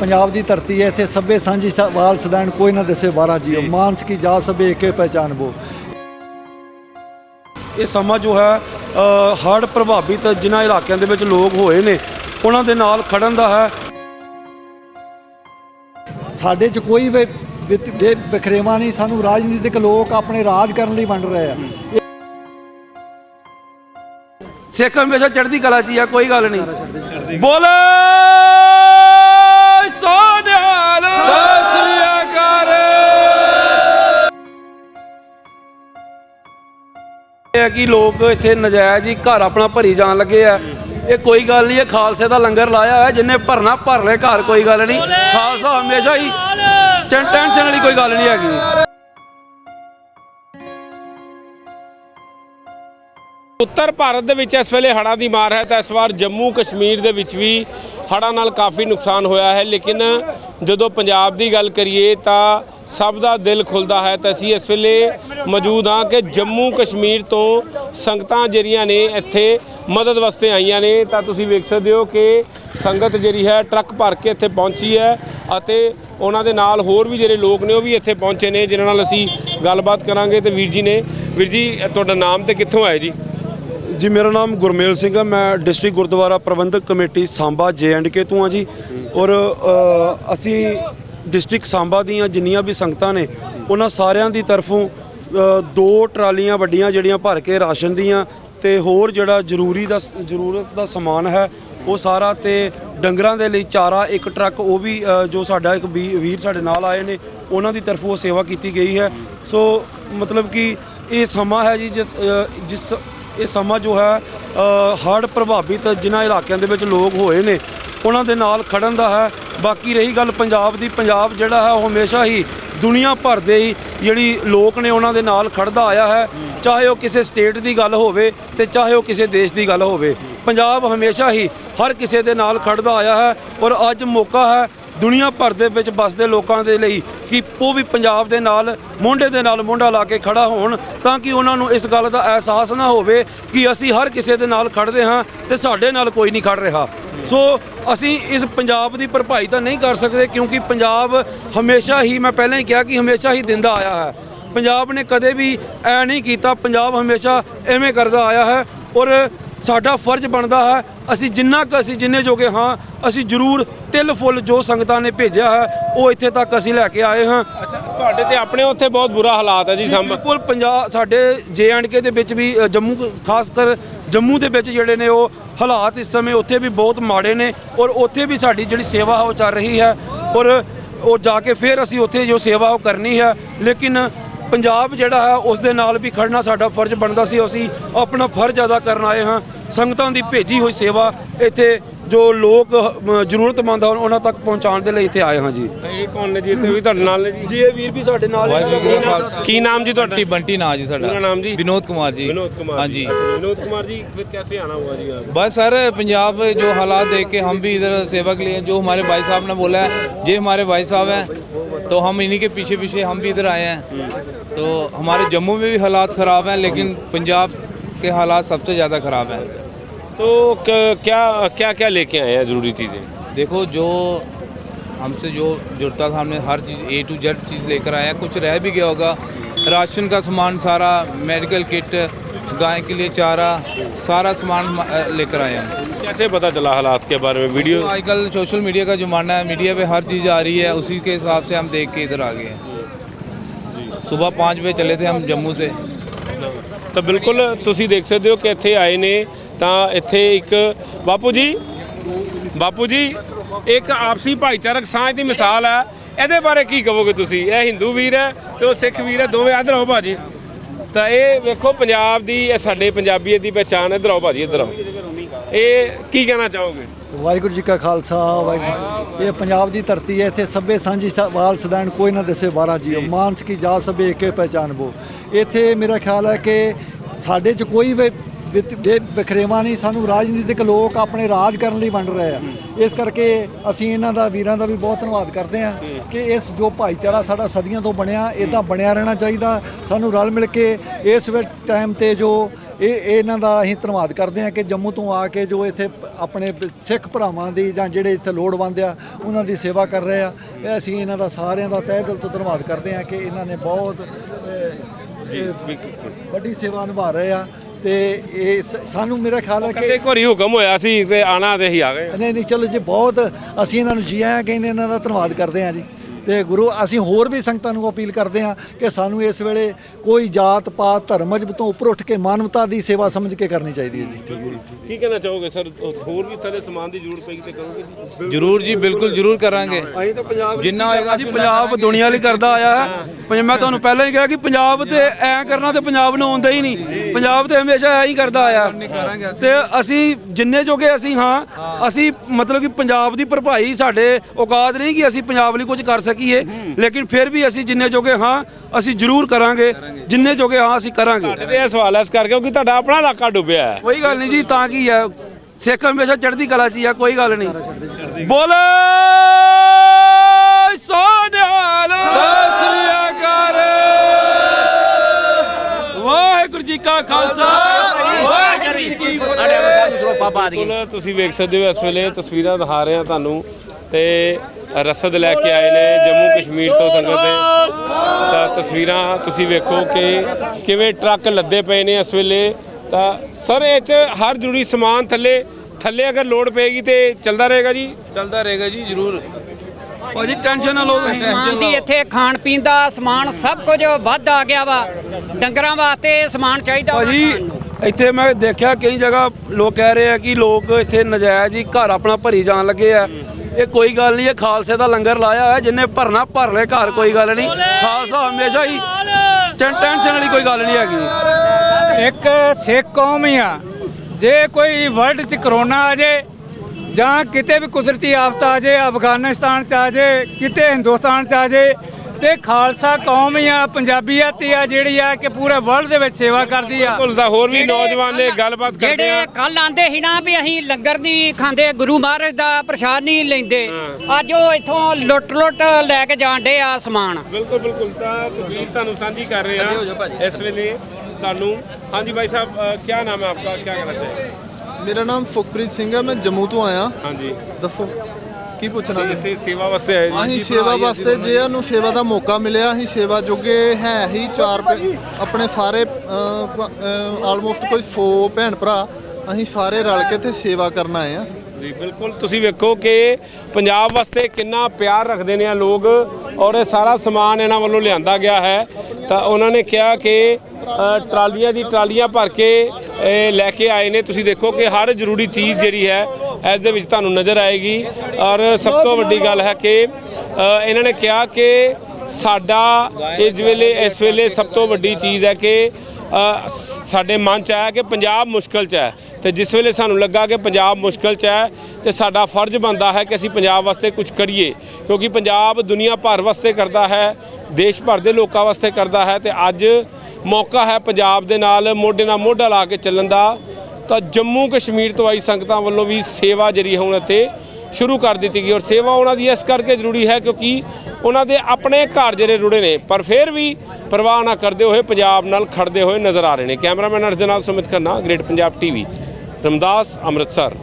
ਪੰਜਾਬ ਦੀ ਧਰਤੀ ਹੈ ਇੱਥੇ ਸਭੇ ਸਾਂਝੀ ਸ- ਵਾਲ ਸਦਾਨ ਕੋਈ ਨਾ ਦਿਸੇ ਬਾਰਾ ਜੀਓ। ਮਾਨਸ ਕੀ ਜਾ ਸਭੇ ਏਕੇ ਪਹਿਚਾਨਬੋ ਇਹ ਸਮਾਂ ਜੋ ਹੈ ਹੜ੍ਹ ਪ੍ਰਭਾਵਿਤ ਜਿਨ੍ਹਾਂ ਇਲਾਕਿਆਂ ਦੇ ਵਿੱਚ ਲੋਕ ਹੋਏ ਨੇ ਉਹਨਾਂ ਦੇ ਨਾਲ ਖੜਨ ਦਾ ਹੈ। ਸਾਡੇ 'ਚ ਕੋਈ ਵੀ ਵਿਤ- ਦੇ ਬਖਰੇਵਾ ਨਹੀਂ ਸਾਨੂੰ ਰਾਜਨੀਤਿਕ ਲੋਕ ਆਪਣੇ ਰਾਜ ਕਰਨ ਲਈ ਵੰਡ ਰਹੇ ਆ। ਸਿੱਖ ਹਮੇਸ਼ਾ ਚੜ੍ਹਦੀ ਕਲਾ 'ਚ ਹੀ ਆ ਕੋਈ ਗੱਲ ਨਹੀਂ। ਬੋਲੇ! ਸੋਨਿਆਲ ਸਤਿ ਸ੍ਰੀ ਅਕਾਲ। ਇਹ ਹੈ ਕਿ ਲੋਕ ਇੱਥੇ ਨਜਾਇਜ਼ ਹੀ ਘਰ ਆਪਣਾ ਭਰੀ ਜਾਣ ਲੱਗੇ ਆ। ਇਹ ਕੋਈ ਗੱਲ ਨਹੀਂ ਇਹ ਖਾਲਸੇ ਦਾ ਲੰਗਰ ਲਾਇਆ ਹੋਇਆ ਜਿੰਨੇ ਭਰਨਾ ਭਰ ਲੈ ਘਰ ਕੋਈ ਗੱਲ ਨਹੀਂ। ਖਾਲਸਾ ਹਮੇਸ਼ਾ ਹੀ ਟੈਨਸ਼ਨ ਵਾਲੀ ਕੋਈ ਗੱਲ ਨਹੀਂ ਹੈਗੀ। ਉੱਤਰ ਭਾਰਤ ਦੇ ਵਿੱਚ ਇਸ ਵੇਲੇ ਹੜ੍ਹਾਂ ਦੀ ਮਾਰ ਹੈ ਤਾਂ ਇਸ ਵਾਰ ਜੰਮੂ ਕਸ਼ਮੀਰ ਦੇ ਵਿੱਚ ਵੀ ਹੜ੍ਹਾਂ ਨਾਲ ਕਾਫੀ ਨੁਕਸਾਨ ਹੋਇਆ ਹੈ। ਲੇਕਿਨ ਜਦੋਂ ਪੰਜਾਬ ਦੀ ਗੱਲ ਕਰੀਏ ਤਾਂ ਸਭ ਦਾ ਦਿਲ ਖੁੱਲਦਾ ਹੈ ਤਾਂ ਅਸੀਂ ਇਸ ਵੇਲੇ ਮੌਜੂਦ ਹਾਂ ਕਿ ਜੰਮੂ ਕਸ਼ਮੀਰ ਤੋਂ ਸੰਗਤਾਂ ਜਿਹੜੀਆਂ ਨੇ ਇੱਥੇ ਮਦਦ ਵਾਸਤੇ ਆਈਆਂ ਨੇ। ਤਾਂ ਤੁਸੀਂ ਵੇਖ ਸਕਦੇ ਹੋ ਕਿ ਸੰਗਤ ਜਿਹੜੀ ਹੈ ਟਰੱਕ ਭਰ ਕੇ ਇੱਥੇ ਪਹੁੰਚੀ ਹੈ ਅਤੇ ਉਹਨਾਂ ਦੇ ਨਾਲ ਹੋਰ ਵੀ ਜਿਹੜੇ ਲੋਕ ਨੇ ਉਹ ਵੀ ਇੱਥੇ ਪਹੁੰਚੇ ਨੇ, ਜਿਨ੍ਹਾਂ ਨਾਲ ਅਸੀਂ ਗੱਲਬਾਤ ਕਰਾਂਗੇ। ਤੇ ਵੀਰ ਜੀ ਨੇ ਵੀਰ ਜੀ, ਤੁਹਾਡਾ ਨਾਮ ਤੇ ਕਿੱਥੋਂ ਆਏ ਜੀ? ਜੀ ਮੇਰਾ ਨਾਮ ਗੁਰਮੇਲ ਸਿੰਘ ਹੈ ਮੈਂ ਡਿਸਟ੍ਰਿਕਟ ਗੁਰਦੁਆਰਾ ਪ੍ਰਬੰਧਕ ਕਮੇਟੀ ਸਾਂਬਾ ਕੇ ਤੋਂ ਹਾਂ ਜੀ। ਔਰ ਅ, ਅਸੀਂ ਡਿਸਟ੍ਰਿਕਟ ਸਾਂਬਾ ਦੀਆਂ ਜਿੰਨੀਆਂ ਵੀ ਸੰਗਤਾਂ ਨੇ ਉਹਨਾਂ ਸਾਰਿਆਂ ਦੀ ਤਰਫੋਂ ਅ, ਦੋ ਟਰਾਲੀਆਂ ਵੱਡੀਆਂ ਜਿਹੜੀਆਂ ਭਰ ਕੇ ਰਾਸ਼ਨ ਦੀਆਂ ਤੇ ਹੋਰ ਜਿਹੜਾ ਜ਼ਰੂਰੀ ਦਾ ਜ਼ਰੂਰਤ ਦਾ ਸਮਾਨ ਹੈ ਉਹ ਸਾਰਾ ਤੇ ਡੰਗਰਾਂ ਦੇ ਲਈ ਚਾਰਾ ਇੱਕ ਟਰੱਕ ਉਹ ਵੀ ਅ, ਜੋ ਸਾਡਾ ਇੱਕ ਵੀ- ਵੀਰ ਸਾਡੇ ਨਾਲ ਆਏ ਨੇ ਉਹਨਾਂ ਦੀ ਤਰਫੋਂ ਉਹ ਸੇਵਾ ਕੀਤੀ ਗਈ ਹੈ। ਸੋ ਮਤਲਬ ਕਿ ਇਹ ਸਮਾਂ ਹੈ ਜੀ ਜਿਸ ਅ, ਜਿਸ ਇਹ ਸਮਾਂ ਜੋ ਹੈ ਹੜ੍ਹ ਪ੍ਰਭਾਵਿਤ ਜਿਨ੍ਹਾਂ ਇਲਾਕਿਆਂ ਦੇ ਵਿੱਚ ਲੋਕ ਹੋਏ ਨੇ, ਉਹਨਾਂ ਦੇ ਨਾਲ ਖੜਨ ਦਾ ਹੈ। ਬਾਕੀ ਰਹੀ ਗੱਲ ਪੰਜਾਬ ਦੀ, ਪੰਜਾਬ ਜਿਹੜਾ ਹੈ ਉਹ ਹਮੇਸ਼ਾ ਹੀ ਦੁਨੀਆ ਭਰ ਦੇ ਹੀ ਜਿਹੜੀ ਲੋਕ ਨੇ ਉਹਨਾਂ ਦੇ ਨਾਲ ਖੜਦਾ ਆਇਆ ਹੈ। ਚਾਹੇ ਉਹ ਕਿਸੇ ਸਟੇਟ ਦੀ ਗੱਲ ਹੋਵੇ ਤੇ ਚਾਹੇ ਉਹ ਕਿਸੇ ਦੇਸ਼ ਦੀ ਗੱਲ ਹੋਵੇ, ਪੰਜਾਬ ਹਮੇਸ਼ਾ ਹੀ ਹਰ ਕਿਸੇ ਦੇ ਨਾਲ ਖੜਦਾ ਆਇਆ ਹੈ ਔਰ ਅੱਜ ਮੌਕਾ ਹੈ ਦੁਨੀਆ ਭਰ ਦੇ ਵਿੱਚ ਵੱਸਦੇ ਲੋਕਾਂ ਦੇ ਲਈ ਕਿ ਉਹ ਵੀ ਪੰਜਾਬ ਦੇ ਨਾਲ, ਮੋਢੇ ਦੇ ਨਾਲ ਮੋਢਾ ਲਾ ਕੇ ਖੜਾ ਹੋਣ ਤਾਂ ਕਿ ਉਹਨਾਂ ਨੂੰ ਇਸ ਗੱਲ ਦਾ ਅਹਿਸਾਸ ਨਾ ਹੋਵੇ ਕਿ ਅਸੀਂ ਹਰ ਕਿਸੇ ਦੇ ਨਾਲ ਖੜਦੇ ਹਾਂ ਤੇ ਸਾਡੇ ਨਾਲ ਕੋਈ ਨਹੀਂ ਖੜ ਰਿਹਾ। ਸੋ ਅਸੀਂ ਇਸ ਪੰਜਾਬ ਦੀ ਭਰਪਾਈ ਤਾਂ ਨਹੀਂ ਕਰ ਸਕਦੇ ਕਿਉਂਕਿ ਪੰਜਾਬ ਹਮੇਸ਼ਾ ਹੀ, ਮੈਂ ਪਹਿਲਾਂ ਹੀ ਕਿਹਾ ਕਿ ਹਮੇਸ਼ਾ ਹੀ ਦਿੰਦਾ ਆਇਆ ਹੈ। ਪੰਜਾਬ ਨੇ ਕਦੇ ਵੀ ਐ ਨਹੀਂ ਕੀਤਾ, ਪੰਜਾਬ ਹਮੇਸ਼ਾ ਐਵੇਂ ਕਰਦਾ ਆਇਆ ਹੈ ਔਰ ਸਾਡਾ ਫਰਜ਼ ਬਣਦਾ ਹੈ ਅਸੀਂ ਜਿੰਨਾ ਕੁ ਅਸੀਂ ਜਿੰਨੇ ਜੋਗੇ ਹਾਂ ਅਸੀਂ ਜ਼ਰੂਰ ਤਿਲ ਫੁੱਲ ਜੋ ਸੰਗਤਾਂ ਨੇ ਭੇਜਿਆ ਹੈ ਉਹ ਇੱਥੇ ਤੱਕ ਅਸੀਂ ਲੈ ਕੇ ਆਏ ਹਾਂ। ਤੁਹਾਡੇ ਤੇ ਆਪਣੇ ਉੱਥੇ ਬਹੁਤ ਬੁਰਾ ਹਾਲਾਤ ਹੈ ਜੀ ਬਿਲਕੁਲ ਪੰਜਾਬ ਸਾਡੇ ਜੇ ਐਂਡ ਕੇ ਦੇ ਵਿੱਚ ਵੀ ਜੰਮੂ ਖਾਸ ਕਰ ਜੰਮੂ ਦੇ ਵਿੱਚ ਜਿਹੜੇ ਨੇ ਉਹ ਹਾਲਾਤ ਇਸ ਸਮੇਂ ਉੱਥੇ ਵੀ ਬਹੁਤ ਮਾੜੇ ਨੇ ਔਰ ਉੱਥੇ ਵੀ ਸਾਡੀ ਜਿਹੜੀ ਸੇਵਾ ਹੈ ਉਹ ਚੱਲ ਰਹੀ ਹੈ ਔਰ ਉਹ ਜਾ ਕੇ ਫਿਰ ਅਸੀਂ ਉੱਥੇ ਜੋ ਸੇਵਾ ਉਹ ਕਰਨੀ ਹੈ ਲੇਕਿਨ ਪੰਜਾਬ ਜਿਹੜਾ ਹੈ, ਉਸ ਦੇ ਨਾਲ ਵੀ ਖੜਨਾ ਸਾਡਾ ਫਰਜ਼ ਬਣਦਾ ਸੀ। ਅਸੀਂ ਆਪਣਾ ਫਰਜ਼ ਅਦਾ ਕਰਨ ਆਏ ਹਾਂ। ਸੰਗਤਾਂ ਦੀ ਭੇਜੀ ਹੋਈ ਸੇਵਾ ਇੱਥੇ ਜੋ ਲੋਕ ਅ, ਜ਼ਰੂਰਤਮੰਦ ਹਨ ਉਹਨਾਂ ਤੱਕ ਪਹੁੰਚਾਉਣ ਦੇ ਲਈ ਇੱਥੇ ਆਏ ਹਾਂ ਜੀ ਇਹ ਕੌਣ ਨੇ ਜੀ ਇੱਥੇ ਵੀ ਤੁਹਾਡੇ ਨਾਲ ਨੇ ਜੀ ਜੀ ਇਹ ਵੀਰ ਵੀ ਸਾਡੇ ਨਾਲ ਵਾਹਿਗੁਰੂ ਜੀ ਕਾ ਖਾਲਸਾ। ਕੀ ਨਾਮ ਜੀ ਤੁਹਾਡਾ ਬੰਟੀ ਬੰਟੀ ਨਾਂ ਜੀ ਸਾਡਾ ਪੂਰਾ ਨਾਮ ਜੀ? विनोद कुमार जी विनोद कुमार हाँ जी जी अच्छा, विनोद कुमार जी फिर कैसे आना हुआ जी यहाँ बस सर पंजाब जो हालात देख के हम भी इधर सेवा के लिए जो हमारे भाई साहब ने बोला है ये हमारे भाई साहब हैं तो हम इन्हीं के पीछे पीछे हम भी इधर आए हैं तो हमारे जम्मू में भी हालात ख़राब हैं लेकिन पंजाब के हालात सबसे ज़्यादा ख़राब हैं तो क- क्या क्या क्या लेके आए हैं जरूरी चीज़ें देखो जो हमसे जो जुड़ता था हमने हर चीज़ ए टू जेड चीज़ लेकर आए हैं कुछ रह भी गया होगा राशन का सामान सारा मेडिकल किट गाय के लिए चारा सारा सामान म- अ, लेकर आए हैं कैसे पता चला हालात के बारे में वीडियो तो आजकल सोशल मीडिया का ज़माना है मीडिया पे हर चीज़ आ रही है उसी के हिसाब से हम देख के इधर आ गए हैं सुबह पाँच बजे चले थे हम जम्मू से ਤਾਂ ਬਿਲਕੁਲ ਤੁਸੀਂ ਦੇਖ ਸਕਦੇ ਹੋ ਕਿ ਇੱਥੇ ਆਏ ਨੇ ਤਾਂ ਇੱਥੇ ਇੱਕ ਬਾਪੂ ਜੀ ਬਾਪੂ ਜੀ ਇੱਕ ਆਪਸੀ ਭਾਈਚਾਰਕ ਸਾਂਝ ਦੀ ਮਿਸਾਲ ਹੈ। ਇਹਦੇ ਬਾਰੇ ਕੀ ਕਹੋਗੇ ਤੁਸੀਂ? ਇਹ ਹਿੰਦੂ ਵੀਰ ਹੈ ਤੇ ਉਹ ਸਿੱਖ ਵੀਰ ਹੈ ਦੋਵੇਂ ਇੱਧਰ ਆਓ ਭਾਜੀ। ਤਾਂ ਇਹ ਵੇਖੋ ਪੰਜਾਬ ਦੀ ਇਹ ਸਾਡੇ ਪੰਜਾਬੀਅਤ ਦੀ ਪਛਾਣ ਇੱਧਰ ਆਓ ਭਾਜੀ ਇੱਧਰ ਆਓ। ਇਹ ਕੀ ਕਹਿਣਾ ਚਾਹੋਗੇ? ਵਾਹਿਗੁਰੂ ਜੀ ਕਾ ਖਾਲਸਾ ਵਾਹਿਗੁਰੂ ਇਹ ਪੰਜਾਬ ਦੀ ਧਰਤੀ ਹੈ ਇੱਥੇ ਸਭੇ ਸਾਂਝੀ ਵਾਲ ਸਦਾਨ ਕੋਈ ਨਾ ਦਿਸੇ ਬਾਰਾ ਜੀਓ ਮਾਨਸ ਕੀ ਜਾ ਸਭੇ ਏਕੇ ਪਹਿਚਾਨਬੋ ਇੱਥੇ ਮੇਰਾ ਖਿਆਲ ਹੈ ਕਿ ਸਾਡੇ 'ਚ ਕੋਈ ਵੀ ਦੇ ਬਖਰੇਵਾ ਨਹੀਂ ਸਾਨੂੰ ਰਾਜਨੀਤਿਕ ਲੋਕ ਆਪਣੇ ਰਾਜ ਕਰਨ ਲਈ ਵੰਡ ਰਹੇ ਆ। ਇਸ ਕਰਕੇ ਅਸੀਂ ਇਹਨਾਂ ਦਾ ਵੀਰਾਂ ਦਾ ਵੀ ਬਹੁਤ ਧੰਨਵਾਦ ਕਰਦੇ ਹਾਂ ਕਿ ਇਸ ਜੋ ਭਾਈਚਾਰਾ ਸਾਡਾ ਸਦੀਆਂ ਤੋਂ ਬਣਿਆ ਇਦਾਂ ਬਣਿਆ ਰਹਿਣਾ ਚਾਹੀਦਾ। ਸਾਨੂੰ ਰਲ ਮਿਲ ਕੇ ਇਸ ਵੇ ਟਾਈਮ ਤੇ ਜੋ ਇਹ ਇਹ ਇਹਨਾਂ ਦਾ ਅਸੀਂ ਧੰਨਵਾਦ ਕਰਦੇ ਹਾਂ ਕਿ ਜੰਮੂ ਤੋਂ ਆ ਕੇ ਜੋ ਇੱਥੇ ਆਪਣੇ ਸਿੱਖ ਭਰਾਵਾਂ ਦੀ ਜਾਂ ਜਿਹੜੇ ਇੱਥੇ ਲੋੜਵੰਦ ਆ ਉਹਨਾਂ ਦੀ ਸੇਵਾ ਕਰ ਰਹੇ ਆ। ਇਹ ਅਸੀਂ ਇਹਨਾਂ ਦਾ ਸਾਰਿਆਂ ਦਾ ਤਹਿ ਦਿਲ ਤੋਂ ਧੰਨਵਾਦ ਕਰਦੇ ਹਾਂ ਕਿ ਇਹਨਾਂ ਨੇ ਬਹੁਤ ਇਹ ਵੱਡੀ ਸੇਵਾ ਨਿਭਾ ਰਹੇ ਆ। ਤੇ ਇਹ ਸ- ਸਾਨੂੰ ਮੇਰਾ ਖਿਆਲ ਹੈ ਕਿ ਇੱਕ ਵਾਰੀ ਹੁਕਮ ਹੋਇਆ ਸੀ ਤੇ ਆਣਾ ਤੇ ਅਸੀਂ ਆ ਗਏ। ਨਹੀਂ ਨਹੀਂ ਚਲੋ ਜੀ ਬਹੁਤ ਅਸੀਂ ਇਹਨਾਂ ਨੂੰ ਜੀ ਆਇਆਂ ਕਹਿੰਦੇ ਇਹਨਾਂ ਦਾ ਧੰਨਵਾਦ ਕਰਦੇ ਹਾਂ ਜੀ। ਤੇ ਗੁਰੂ ਅਸੀਂ ਹੋਰ ਵੀ ਸੰਗਤਾਂ ਨੂੰ ਅਪੀਲ ਕਰਦੇ ਹਾਂ ਕਿ ਸਾਨੂੰ ਇਸ ਵੇਲੇ ਕੋਈ ਜਾਤ ਪਾਤ ਧਰਮ ਮਜਬ ਤੋਂ ਉੱਪਰ ਉੱਠ ਕੇ ਮਾਨਵਤਾ ਦੀ ਸੇਵਾ ਸਮਝ ਕੇ ਕਰਨੀ ਚਾਹੀਦੀ ਹੈ ਜੀ। ਠੀਕ ਹੈ ਕੀ ਕਹਿਣਾ ਚਾਹੋਗੇ ਸਰ? ਹੋਰ ਵੀ ਥੱਲੇ ਸਮਾਨ ਦੀ ਜ਼ਰੂਰਤ ਪਏਗੀ ਤੇ ਕਰੋਗੇ ਜੀ? ਜ਼ਰੂਰ ਜੀ ਬਿਲਕੁਲ ਜ਼ਰੂਰ ਕਰਾਂਗੇ। ਅਸੀਂ ਤਾਂ ਪੰਜਾਬ ਜਿੰਨਾ ਹੋਏਗਾ ਜੀ ਪੰਜਾਬ ਦੁਨੀਆ ਲਈ ਕਰਦਾ ਆਇਆ ਹੈ। ਪੰਜ ਮੈਂ ਤੁਹਾਨੂੰ ਪਹਿਲਾਂ ਹੀ ਕਿਹਾ ਕਿ ਪੰਜਾਬ ਤੇ ਐ ਕਰਨਾ ਤੇ ਪੰਜਾਬ ਨੂੰ ਆਉਂਦਾ ਹੀ ਨਹੀਂ। ਪੰਜਾਬ ਤੇ ਹਮੇਸ਼ਾ ਐ ਹੀ ਕਰਦਾ ਆਇਆ। ਤੇ ਅਸੀਂ ਜਿੰਨੇ ਜੋਗੇ ਅਸੀਂ ਹਾਂ। ਅਸੀਂ ਮਤਲਬ ਕਿ ਪੰਜਾਬ ਦੀ ਭਰਪਾਈ ਸਾਡੇ ਔਕਾਤ ਨਹੀਂ ਕਿ ਅਸੀਂ ਪੰਜਾਬ ਲਈ ਕੁਝ ਕਰ ਸਕੀਏ। ਲੇਕਿਨ ਫਿਰ ਵੀ ਅਸੀਂ ਜਿੰਨੇ ਜੋਗੇ ਹਾਂ ਅਸੀਂ ਜ਼ਰੂਰ ਕਰਾਂਗੇ। ਜਿੰਨੇ ਜੋਗੇ ਹਾਂ ਅਸੀਂ ਕਰਾਂਗੇ। ਤੇ ਇਹ ਸਵਾਲ ਹੈ ਇਸ ਕਰਕੇ ਕਿਉਂਕਿ ਤੁਹਾਡਾ ਆਪਣਾ ਇਲਾਕਾ ਡੁੱਬਿਆ ਹੈ। ਕੋਈ ਗੱਲ ਨਹੀਂ ਜੀ ਤਾਂ ਕੀ ਹੈ? ਸਿੱਖ ਹਮੇਸ਼ਾ ਚੜ੍ਹਦੀ ਕਲਾ 'ਚ ਹੀ ਆ ਕੋਈ ਗੱਲ ਨਹੀਂ। ਬੋਲੇ ਸੋਨਿਆਲ। ਵਾਹਿਗੁਰੂ ਜੀ ਕਾ ਖਾਲਸਾ। ਵਾਹਿਗੁਰੂ ਜੀ ਕੀ ਫਤਿਹ। ਬਿਲਕੁਲ ਤੁਸੀਂ ਵੇਖ ਸਕਦੇ ਹੋ ਇਸ ਵੇਲੇ ਤਸਵੀਰਾਂ ਦਿਖਾ ਰਹੇ ਹਾਂ ਤੁਹਾਨੂੰ। ਤੇ ਰਸਦ ਲੈ ਕੇ ਆਏ ਨੇ ਜੰਮੂ ਕਸ਼ਮੀਰ ਤੋਂ ਸੰਗਤ ਦੇ। ਤਾਂ ਤਸਵੀਰਾਂ ਤੁਸੀਂ ਵੇਖੋ ਕਿ ਕਿਵੇਂ ਟਰੱਕ ਲੱਦੇ ਪਏ ਨੇ ਇਸ ਵੇਲੇ। ਤਾਂ ਸਰ ਇਹ 'ਚ ਹਰ ਜ਼ਰੂਰੀ ਸਮਾਨ ਥੱਲੇ ਥੱਲੇ ਅਗਰ ਲੋਡ ਪਏਗੀ ਤੇ ਚੱਲਦਾ ਰਹੇਗਾ ਜੀ? ਚੱਲਦਾ ਰਹੇਗਾ ਜੀ ਜ਼ਰੂਰ। ਭਾਜੀ ਟੈਨਸ਼ਨ ਨਾ ਲਓ ਤੁਸੀਂ। ਸਮਾਨ ਦੀ ਇੱਥੇ ਖਾਣ ਪੀਣ ਦਾ ਸਮਾਨ ਸਭ ਕੁਝ ਵੱਧ ਆ ਗਿਆ ਵਾ। ਡੰਗਰਾਂ ਵਾਸਤੇ ਸਮਾਨ ਚਾਹੀਦਾ ਭਾਜੀ ਇੱਥੇ ਮੈਂ ਦੇਖਿਆ ਕਈ ਜਗ੍ਹਾ ਲੋਕ ਕਹਿ ਰਹੇ ਆ ਕਿ ਲੋਕ ਇੱਥੇ ਨਜਾਇਜ਼ ਹੀ ਘਰ ਆਪਣਾ ਭਰੀ ਜਾਣ ਲੱਗੇ ਆ। ਇਹ ਕੋਈ ਗੱਲ ਨਹੀਂ ਇਹ ਖਾਲਸੇ ਦਾ ਲੰਗਰ ਲਾਇਆ ਹੋਇਆ ਜਿੰਨੇ ਭਰਨਾ ਭਰ ਲੈ ਘਰ ਕੋਈ ਗੱਲ ਨਹੀਂ। ਖਾਲਸਾ ਹਮੇਸ਼ਾ ਹੀ ਟੈਨ- ਟੈਨਸ਼ਨ ਵਾਲੀ ਕੋਈ ਗੱਲ ਨਹੀਂ ਹੈਗੀ। ਇੱਕ ਸਿੱਖ ਕੌਮ ਹੀ ਆ। ਜੇ ਕੋਈ ਵਰਲਡ 'ਚ ਕਰੋਨਾ ਆ ਜੇ ਜਾਂ ਕਿਤੇ ਵੀ ਕੁਦਰਤੀ ਆਫਤ ਆ ਜੇ ਅਫਗਾਨਿਸਤਾਨ 'ਚ ਆ ਜੇ ਕਿਤੇ ਹਿੰਦੁਸਤਾਨ 'ਚ ਆ ਜੇ ਤੇ ਖਾਲਸਾ ਕੌਮ ਆ ਪੰਜਾਬੀਅਤ ਆ ਜਿਹੜੀ ਆ ਕਿ ਪੂਰੇ ਵਰਲਡ ਦੇ ਵਿੱਚ ਸੇਵਾ ਕਰਦੀ ਆ। ਬਿਲਕੁਲ ਤਾਂ ਹੋਰ ਵੀ ਨੌਜਵਾਨ ਨੇ ਗੱਲਬਾਤ ਕਰਦੇ ਜਿਹੜੇ ਆ। ਕੱਲ ਆਂਦੇ ਸੀ ਨਾ ਵੀ ਅਸੀਂ ਲੰਗਰ ਨਹੀਂ ਖਾਂਦੇ ਗੁਰੂ ਮਹਾਰਾਜ ਦਾ ਪ੍ਰਸ਼ਾਦ ਨਹੀਂ ਲੈਂਦੇ ਅੱਜ ਉਹ ਇੱਥੋਂ ਲੁੱਟ ਲੁੱਟ ਲੈ ਕੇ ਜਾਂਦੇ ਆ ਸਮਾਨ। ਬਿਲਕੁਲ ਬਿਲਕੁਲ ਤਾਂ ਤਸਵੀਰ ਤੁਹਾਨੂੰ ਸਾਂਝੀ ਕਰ ਰਹੇ ਹਾਂ ਇਸ ਵੇਲੇ ਤੁਹਾਨੂੰ। ਹਾਂਜੀ ਭਾਈ ਸਾਹਿਬ ਕੀ ਨਾਮ ਹੈ ਆਪਕਾ ਕੀ ਕਰਨਾ ਚਾਹੀਏ ਮੇਰਾ ਨਾਮ ਸੁਖਪ੍ਰੀਤ ਸਿੰਘ ਹੈ ਮੈਂ ਜੰਮੂ ਤੋਂ ਆਇਆ। ਹਾਂਜੀ। ਦੱਸੋ। ਕੀ ਪੁੱਛਣਾ ਤੁਸੀਂ ਇੱਥੇ ਸੇਵਾ ਵਾਸਤੇ ਆਏ ਜੀ ਅਸੀਂ ਸੇਵਾ ਵਾਸਤੇ ਜੇ ਸਾਨੂੰ ਸੇਵਾ ਦਾ ਮੌਕਾ ਮਿਲਿਆ ਅਸੀਂ ਸੇਵਾ ਜੋਗੇ ਹੈ ਹੀ ਚਾਰ ਭੈ- ਆਪਣੇ ਸਾਰੇ ਆਲਮੋਸਟ ਕੋਈ 100 ਭੈਣ ਭਰਾ ਅਸੀਂ ਸਾਰੇ ਰਲ ਕੇ ਇੱਥੇ ਸੇਵਾ ਕਰਨ ਆਏ ਆ ਜੀ ਬਿਲਕੁਲ। ਤੁਸੀਂ ਵੇਖੋ ਕਿ ਪੰਜਾਬ ਵਾਸਤੇ ਕਿੰਨਾ ਪਿਆਰ ਰੱਖਦੇ ਨੇ ਆ ਲੋਕ ਔਰ ਇਹ ਸਾਰਾ ਸਮਾਨ ਇਹਨਾਂ ਵੱਲੋਂ ਲਿਆਂਦਾ ਗਿਆ ਹੈ। ਤਾਂ ਉਹਨਾਂ ਨੇ ਕਿਹਾ ਕਿ ਅ, ਟਰਾਲੀਆਂ ਦੀ ਟਰਾਲੀਆਂ ਭਰ ਕੇ ਇਹ ਲੈ ਕੇ ਆਏ ਨੇ। ਤੁਸੀਂ ਦੇਖੋ ਕਿ ਹਰ ਜ਼ਰੂਰੀ ਚੀਜ਼ ਜਿਹੜੀ ਹੈ, ਇਸ ਦੇ ਵਿੱਚ ਤੁਹਾਨੂੰ ਨਜ਼ਰ ਆਏਗੀ। ਔਰ ਸਭ ਤੋਂ ਵੱਡੀ ਗੱਲ ਹੈ ਕਿ ਇਹਨਾਂ ਨੇ ਕਿਹਾ ਕਿ ਸਾਡਾ ਇਸ ਵੇਲੇ ਇਸ ਵੇਲੇ ਸਭ ਤੋਂ ਵੱਡੀ ਚੀਜ਼ ਹੈ ਕਿ ਸਾਡੇ ਮਨ ਚ ਆਇਆ ਕਿ ਪੰਜਾਬ ਮੁਸ਼ਕਲ ਚ ਹੈ। ਤੇ ਜਿਸ ਵੇਲੇ ਸਾਨੂੰ ਲੱਗਾ ਕਿ ਪੰਜਾਬ ਮੁਸ਼ਕਲ ਚ ਹੈ, ਤੇ ਸਾਡਾ ਫਰਜ਼ ਬਣਦਾ ਹੈ ਕਿ ਅਸੀਂ ਪੰਜਾਬ ਵਾਸਤੇ ਕੁਝ ਕਰੀਏ। ਕਿਉਂਕਿ ਪੰਜਾਬ ਦੁਨੀਆ ਭਰ ਵਾਸਤੇ ਕਰਦਾ ਹੈ, ਦੇਸ਼ ਭਰ ਦੇ ਲੋਕਾਂ ਵਾਸਤੇ ਕਰਦਾ ਹੈ। ਤੇ ਅੱਜ ਮੌਕਾ ਹੈ ਪੰਜਾਬ ਦੇ ਨਾਲ ਮੋਢੇ ਨਾਲ ਮੋਢਾ ਲਾ ਕੇ ਚੱਲਣ ਦਾ। ਤਾਂ ਜੰਮੂ ਕਸ਼ਮੀਰ ਤੋਂ ਆਈ ਸੰਗਤਾਂ ਵੱਲੋਂ ਵੀ ਸੇਵਾ ਜਿਹੜੀ ਹੈ ਹੁਣ ਇੱਥੇ ਸ਼ੁਰੂ ਕਰ ਦਿੱਤੀ ਗਈ ਔਰ ਸੇਵਾ ਉਹਨਾਂ ਦੀ ਇਸ ਕਰਕੇ ਜ਼ਰੂਰੀ ਹੈ ਕਿਉਂਕਿ ਉਹਨਾਂ ਦੇ ਆਪਣੇ ਘਰ ਜਿਹੜੇ ਰੁੜੇ ਨੇ, ਪਰ ਫਿਰ ਵੀ ਪਰਵਾਹ ਨਾ ਕਰਦੇ ਹੋਏ ਪੰਜਾਬ ਨਾਲ ਖੜਦੇ ਹੋਏ ਨਜ਼ਰ ਆ ਰਹੇ ਨੇ। ਕੈਮਰਾਮੈਨ ਅਰਜਨ ਨਾਲ ਸੁਮਿਤ ਖੰਨਾ, ਗ੍ਰੇਟ ਪੰਜਾਬ ਟੀਵੀ, ਰਮਦਾਸ, ਅੰਮ੍ਰਿਤਸਰ।